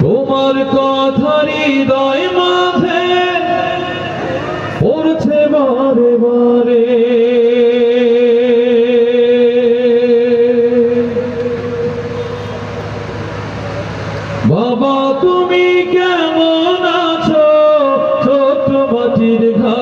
তোমার কথা হৃদয় মাঝে পড়ছে বারে বারে। বাবা তুমি কেমন আছো? ছোট মাটির ঘরে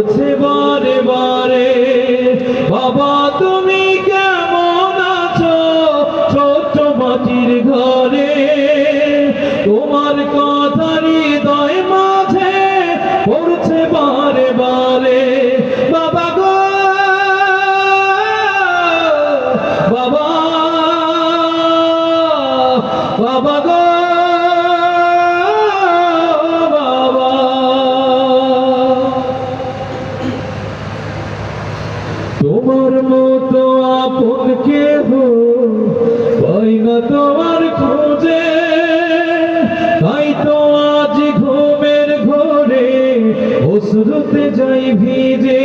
পড়ছে বারে বারে মতো আপন কেহ পাই না তোমার খোঁজে। তাই তো আজ ঘুমের ঘরে অশ্রুতে যাই ভিজে।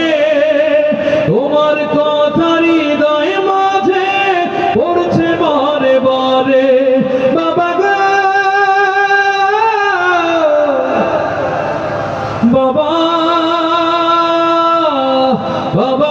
বাবা বাবা